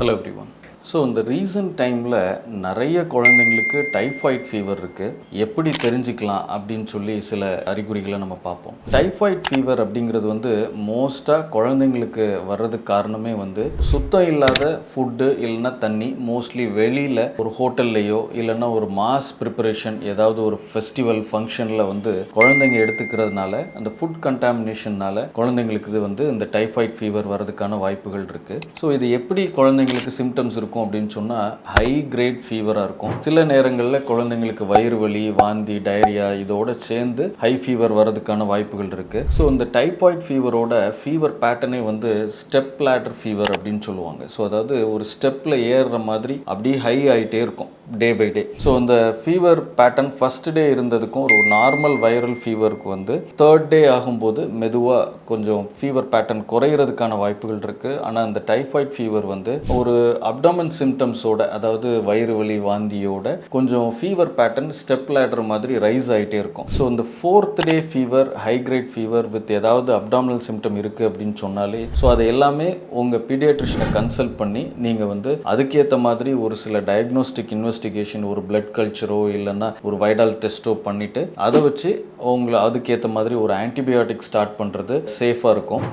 Hello everyone so இந்த recent டைமில் நிறைய குழந்தைங்களுக்கு டைஃபாய்ட் ஃபீவர் இருக்குது எப்படி தெரிஞ்சுக்கலாம் அப்படின்னு சொல்லி சில அறிகுறிகளை நம்ம பார்ப்போம். டைஃபாய்ட் ஃபீவர் அப்படிங்கிறது வந்து மோஸ்ட்டாக குழந்தைங்களுக்கு வர்றதுக்கு காரணமே வந்து சுத்தம் இல்லாத ஃபுட்டு இல்லைன்னா தண்ணி மோஸ்ட்லி வெளியில் ஒரு ஹோட்டல்லையோ இல்லைன்னா ஒரு மாஸ் ப்ரிப்பரேஷன் ஏதாவது ஒரு ஃபெஸ்டிவல் ஃபங்க்ஷனில் வந்து குழந்தைங்க எடுத்துக்கிறதுனால அந்த ஃபுட் கண்டாமினேஷன்னால குழந்தைங்களுக்கு இது வந்து இந்த டைஃபாய்ட் ஃபீவர் வர்றதுக்கான வாய்ப்புகள் இருக்குது ஸோ இது எப்படி குழந்தைங்களுக்கு சிம்டம்ஸ் இருக்கும்? அப்படின்னு சொன்னால் ஹை கிரேட் ஃபீவராக இருக்கும். சில நேரங்களில் குழந்தைங்களுக்கு வயிறு வலி வாந்தி டயரியா இதோட சேர்ந்து ஹை ஃபீவர் வர்றதுக்கான வாய்ப்புகள் இருக்குது ஸோ இந்த டைபாய்ட் ஃபீவரோட ஃபீவர் பேட்டர்னே வந்து ஸ்டெப் லேட்டர் ஃபீவர் அப்படின்னு சொல்லுவாங்க. ஸோ அதாவது ஒரு ஸ்டெப்பில் ஏறுற மாதிரி அப்படியே ஹை ஆகிட்டே இருக்கும். டே பை டே ஸோ இந்த ஃபீவர் பேட்டர்ன் ஃபர்ஸ்ட் டே இருந்ததுக்கும் ஒரு நார்மல் வைரல் ஃபீவருக்கு வந்து தேர்ட் டே ஆகும்போது மெதுவாக கொஞ்சம் ஃபீவர் பேட்டர்ன் குறையிறதுக்கான வாய்ப்புகள் இருக்குது ஆனால் இந்த டைஃபாய்ட் ஃபீவர் வந்து ஒரு அப்டாமன் சிம்டம்ஸோட அதாவது வயிறு வலி வாந்தியோட கொஞ்சம் ஃபீவர் பேட்டர்ன் ஸ்டெப் லேடர் மாதிரி ரைஸ் ஆகிட்டே இருக்கும். ஸோ இந்த fourth day fever high grade fever with ஏதாவது அப்டாமினல் சிம்டம் இருக்குது அப்படின்னு சொன்னாலே ஸோ அது எல்லாமே உங்கள் பீடியாட்ரிஷனை கன்சல்ட் பண்ணி நீங்கள் வந்து அதுக்கேற்ற மாதிரி ஒரு சில டயக்னோஸ்டிக் இன்வெஸ்ட் இன்வெஸ்டிகேஷன் ஒரு பிளட் கல்ச்சரோ இல்லைன்னா ஒரு வைடால் டெஸ்ட்டோ பண்ணிவிட்டு அதை வச்சு உங்களை அதுக்கேற்ற மாதிரி ஒரு ஆன்டிபயோட்டிக் ஸ்டார்ட் பண்ணுறது சேஃபாக இருக்கும்.